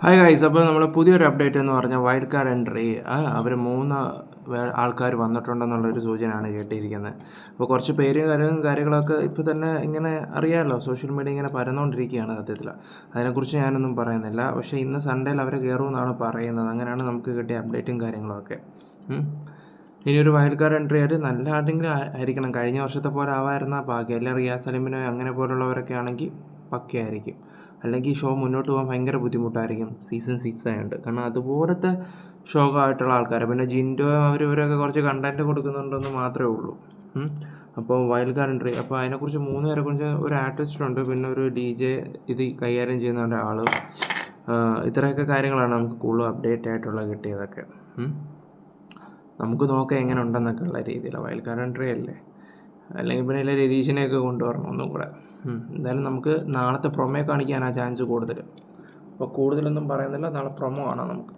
Hi guys അപ്പോൾ നമ്മൾ പുതിയൊരു അപ്ഡേറ്റ് എന്ന് പറഞ്ഞാൽ വൈൽഡ് കാർഡ് എൻട്രി അവർ മൂന്ന് ആൾക്കാർ വന്നിട്ടുണ്ടെന്നുള്ളൊരു സൂചനയാണ് കേട്ടിരിക്കുന്നത്. അപ്പോൾ കുറച്ച് പേര് കാര്യങ്ങളും കാര്യങ്ങളൊക്കെ ഇപ്പോൾ തന്നെ ഇങ്ങനെ അറിയാമല്ലോ സോഷ്യൽ മീഡിയ ഇങ്ങനെ പരന്നുകൊണ്ടിരിക്കുകയാണ് സത്യത്തിൽ അതിനെക്കുറിച്ച് ഞാനൊന്നും പറയുന്നില്ല. പക്ഷേ ഇന്ന് സൺഡേയിൽ അവർ കയറുമെന്നാണ് പറയുന്നത്. അങ്ങനെയാണ് നമുക്ക് കിട്ടിയ അപ്ഡേറ്റും കാര്യങ്ങളൊക്കെ. ഇനി ഒരു വൈൽഡ് കാർഡ് എൻട്രി ആയിട്ട് നല്ല ആരെങ്കിലും ആയിരിക്കണം. കഴിഞ്ഞ വർഷത്തെ പോലെ ആവായിരുന്ന ഭാഗ്യം. അല്ലെങ്കിൽ റിയാസ് അലിമിനോ അങ്ങനെ പോലുള്ളവരൊക്കെ ആണെങ്കിൽ പക്കയായിരിക്കും. അല്ലെങ്കിൽ ഷോ മുന്നോട്ട് പോകാൻ ഭയങ്കര ബുദ്ധിമുട്ടായിരിക്കും. സീസൺ സിക്സ് ആയതുകൊണ്ട് കാരണം അതുപോലത്തെ ഷോക്കായിട്ടുള്ള ആൾക്കാർ പിന്നെ ജിൻഡോ അവർ ഇവരൊക്കെ കുറച്ച് കണ്ടന്റ് കൊടുക്കുന്നുണ്ടെന്ന് മാത്രമേ ഉള്ളൂ. അപ്പോൾ വൈൽഡ് കാർഡ് അപ്പോൾ അതിനെക്കുറിച്ച് മൂന്ന് പേരെ കുറിച്ച് ഒരു ആർട്ടിസ്റ്റ് ഉണ്ട്. പിന്നെ ഒരു ഡി ജെ ഇത് കൈകാര്യം ചെയ്യുന്ന ഒരാൾ ഇത്രയൊക്കെ കാര്യങ്ങളാണ് നമുക്ക് കൂടുതൽ അപ്ഡേറ്റ് ആയിട്ടുള്ള കിട്ടിയതൊക്കെ. നമുക്ക് നോക്കാം എങ്ങനെ ഉണ്ടെന്നൊക്കെ ഉള്ള രീതിയിൽ വൈൽഡ് കാർഡ് അല്ലേ? അല്ലെങ്കിൽ പിന്നെ ഇല്ല രതീഷിനെയൊക്കെ കൊണ്ടുവരണം ഒന്നും കൂടെ. എന്തായാലും നമുക്ക് നാളത്തെ പ്രൊമോ കാണിക്കാനാണ് ചാൻസ് കൂടുതൽ അപ്പോൾ കൂടുതലൊന്നും പറയുന്നില്ല. നാളെ പ്രൊമോ കാണാം നമുക്ക്.